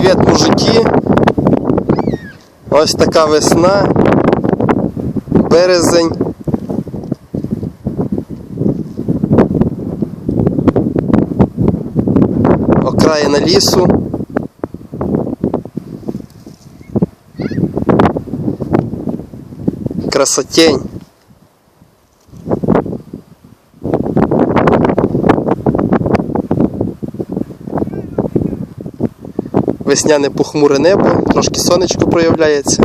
в житті. Ось така весна. Березень. Окраїна лісу. Красотень. Весняне похмуре небо, трошки сонечко проявляється.